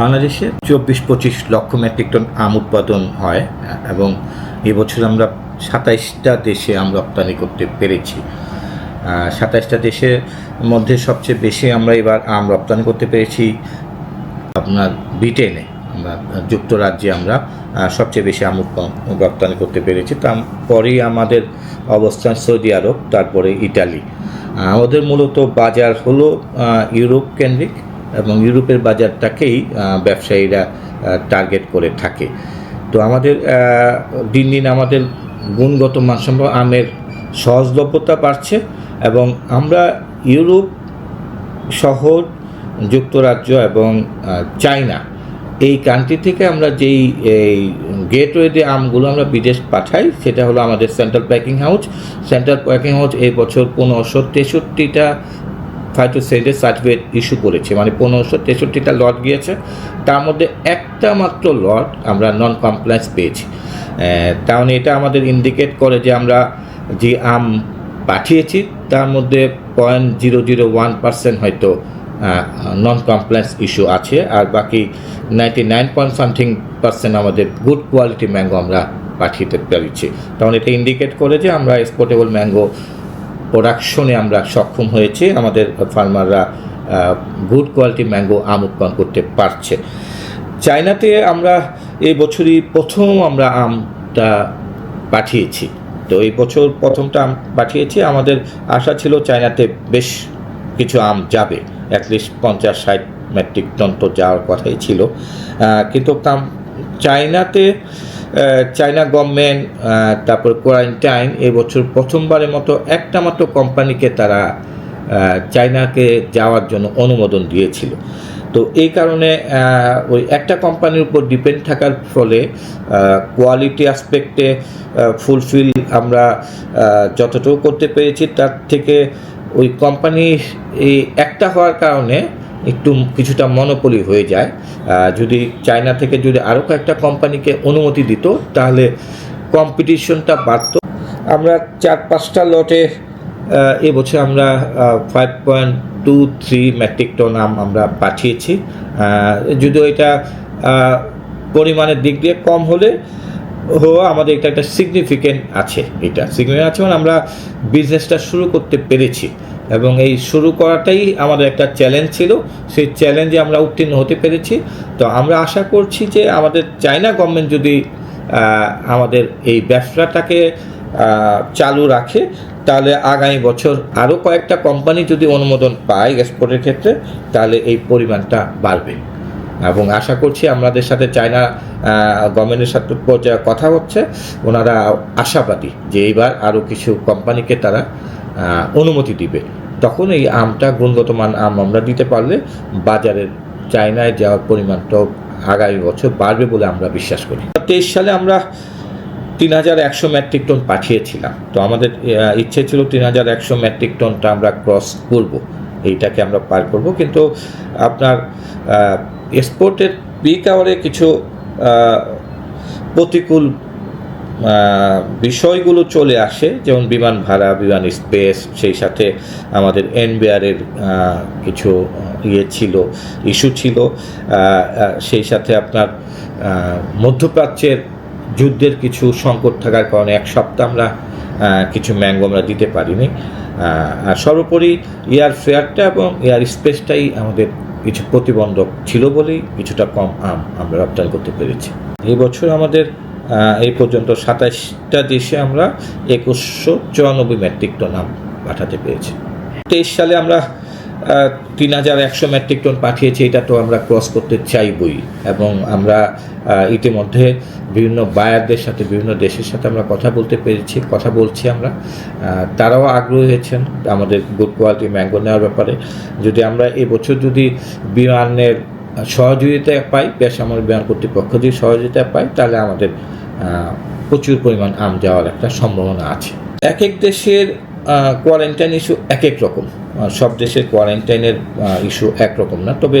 বাংলাদেশে চব্বিশ পঁচিশ লক্ষ মেট্রিক টন আম উৎপাদন হয়, এবং এবছর আমরা সাতাইশটা দেশে আম রপ্তানি করতে পেরেছি। সাতাইশটা দেশের মধ্যে সবচেয়ে বেশি আমরা এবার আম রপ্তানি করতে পেরেছি আপনার ব্রিটেনে। আমরা যুক্তরাজ্যে আমরা সবচেয়ে বেশি আম রপ্তানি করতে পেরেছি। তারপরেই আমাদের অবস্থান সৌদি আরব, তারপরে ইটালি আমাদের মূলত বাজার হলো ইউরোপ কেন্দ্রিক। এবং ইউরোপের বাজারটাকেই ব্যবসায়ীরা টার্গেট করে থাকে। তো আমাদের দিন দিন আমাদের গুণগত মানসম্পন্ন আমের সহজলভ্যতা বাড়ছে এবং আমরা ইউরোপ শহর, যুক্তরাজ্য এবং চায়না এই কান্ট্রি থেকে আমরা যেই, এই গেটওয়ে আমগুলো আমরা বিদেশ পাঠাই, সেটা হলো আমাদের central packing house central packing house এই বছর পনেরোশো তেষট্টিটা ফাইটোসাইডের সার্টিফিকেট ইস্যু করেছে মানে পনেরোশো তেষট্টিটা লট গিয়েছে, তার মধ্যে একটা মাত্র লট আমরা নন কমপ্লায়েন্স পেয়েছি তাহলে এটা আমাদের ইন্ডিকেট করে যে আমরা যে আম পাঠিয়েছি, তার মধ্যে point zero zero one percent হয়তো নন কমপ্লায়েন্স ইস্যু আছে, আর বাকি ninety nine point something percent আমাদের গুড কোয়ালিটি ম্যাঙ্গো আমরা পাঠিয়ে পেরেছি। তখন এটা ইন্ডিকেট করে যে আমরা এক্সপোর্টেবল ম্যাঙ্গো প্রোডাকশনে আমরা সক্ষম হয়েছি। আমাদের ফার্মাররা গুড কোয়ালিটি ম্যাঙ্গো আম উৎপন্ন করতে পারছে। চায়নাতে আমরা এই বছরই প্রথম আমরা আমটা পাঠিয়েছি। তো এই বছর প্রথমটা আম পাঠিয়েছি। আমাদের আশা ছিল চায়নাতে বেশ কিছু আম যাবে। অ্যাটলিস্ট পঞ্চাশ ষাট মেট্রিক টন তো যাওয়ার কথাই ছিল। কিন্তু চায়নাতে চায়না গভর্নমেন্ট তারপর কোয়ারেন্টাইন এবছর প্রথমবারের মতো একটা মাত্র কোম্পানিকে তারা চায়নাকে যাওয়ার জন্য অনুমোদন দিয়েছিল। তো এই কারণে ওই একটা কোম্পানির উপর ডিপেন্ড থাকার ফলে কোয়ালিটি অ্যাসপেক্টে ফুলফিল আমরা যতটুকু করতে পেরেছি, তার থেকে ওই কোম্পানি, এই একটা হওয়ার কারণে একটু কিছুটা মনোপলি হয়ে যায়। যদি চায়না থেকে যদি আরও কয়েকটা কোম্পানিকে অনুমতি দিত, তাহলে কম্পিটিশনটা বাড়তো। আমরা চার, পাঁচটা লটে এবছর আমরা five point two three metric ton আম আমরা পাঠিয়েছি। যদিও এটা পরিমাণের দিক দিয়ে কম হলে, হওয়া আমাদের এটা একটা সিগনিফিকেন্ট আছে। এটা সিগনিফিকেন্ট আছে মানে আমরা বিজনেসটা শুরু করতে পেরেছি। এবং এই শুরু করাটাই আমাদের একটা চ্যালেঞ্জ ছিল। সেই চ্যালেঞ্জে আমরা উত্তীর্ণ হতে পেরেছি। তো আমরা আশা করছি যে আমাদের চায়না গভর্নমেন্ট যদি আমাদের এই ব্যবসাটাকে চালু রাখে, তাহলে আগামী বছর আরও কয়েকটা কোম্পানি যদি অনুমোদন পায় এক্সপোর্টের ক্ষেত্রে, তাহলে এই পরিমাণটা বাড়বে। এবং আশা করছি আমাদের সাথে চায়না গভর্নমেন্টের সাথে পর্যায়ে কথা হচ্ছে। ওনারা আশাবাদী যে এইবার আরও কিছু কোম্পানিকে তারা অনুমতি দিবে। তখন এই আমটা গুণগত মান আম আমরা দিতে পারলে বাজারের চায়নায় যাওয়ার পরিমাণটাও আগামী বছর বাড়বে বলে আমরা বিশ্বাস করি। তেইশ সালে আমরা তিন হাজার একশো মেট্রিক টন পাঠিয়েছিলাম। তো আমাদের ইচ্ছে ছিল তিন হাজার একশো মেট্রিক টনটা আমরা ক্রস করব। এইটাকে আমরা পার করব। কিন্তু আপনার এক্সপোর্টের পিক আওয়ারে কিছু প্রতিকূল বিষয়গুলো চলে আসে, যেমন বিমান ভাড়া, বিমান স্পেস সেই সাথে আমাদের এনবিআরের কিছু ইয়ে ছিল ইস্যু ছিল। সেই সাথে আপনার মধ্যপ্রাচ্যের যুদ্ধের কিছু সংকট থাকার কারণে এক সপ্তাহ আমরা কিছু ম্যাঙ্গো আমরা দিতে পারিনি। আর সর্বোপরি এয়ার ফেয়ারটা এবং এয়ার স্পেসটাই আমাদের কিছু প্রতিবন্ধক ছিল বলেই কিছুটা কম আম আমরা রপ্তানি করতে পেরেছি। এই বছর আমাদের এই পর্যন্ত সাতাশটা দেশে আমরা একুশশো চুরানব্বই মেট্রিক টন আম পাঠাতে পেরেছি। তেইশ সালে আমরা তিন হাজার একশো মেট্রিক টন পাঠিয়েছি, এটা তো আমরা ক্রস করতে চাইবই। এবং আমরা ইতিমধ্যে বিভিন্ন বায়ারদের সাথে, বিভিন্ন দেশের সাথে আমরা কথা বলতে পেরেছি, কথা বলছি আমরা। তারাও আগ্রহী হয়েছেন আমাদের গুড কোয়ালিটি ম্যাঙ্গো নেওয়ার ব্যাপারে। যদি আমরা এবছর যদি বিমানের সহযোগিতা পাই বেসামরিক বিমান কর্তৃপক্ষ যদি সহযোগিতা পাই তাহলে আমাদের প্রচুর পরিমাণ আম যাওয়ার একটা সম্ভাবনা আছে। এক এক দেশের কোয়ারেন্টাইন ইস্যু এক এক রকম। সব দেশের কোয়ারেন্টাইনের ইস্যু একরকম না। তবে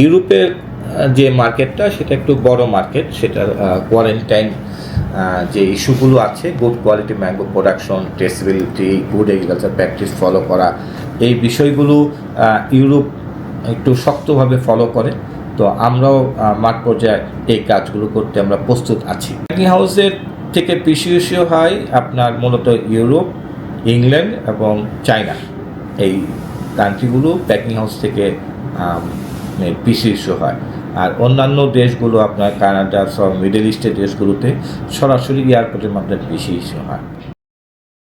ইউরোপের যে মার্কেটটা, সেটা একটু বড় মার্কেট। সেটা কোয়ারেন্টাইন যে ইস্যুগুলো আছে good quality mango production traceability good agriculture practice follow করা, এই বিষয়গুলো ইউরোপ একটু শক্তভাবে ফলো করে। তো আমরাও মাঠ পর্যায়ে এই কাজগুলো করতে আমরা প্রস্তুত আছি। প্যাকিং হাউসের থেকে পিসি ইস্যু হয় আপনার মূলত ইউরোপ, ইংল্যান্ড এবং চায়না। এই কান্ট্রিগুলো প্যাকিং হাউস থেকে পিসি ইস্যু হয়। আর অন্যান্য দেশগুলো আপনার কানাডা সব মিডল ইস্টের দেশগুলোতে সরাসরি এয়ারপোর্টের মাধ্যমে পিসি ইস্যু হয়।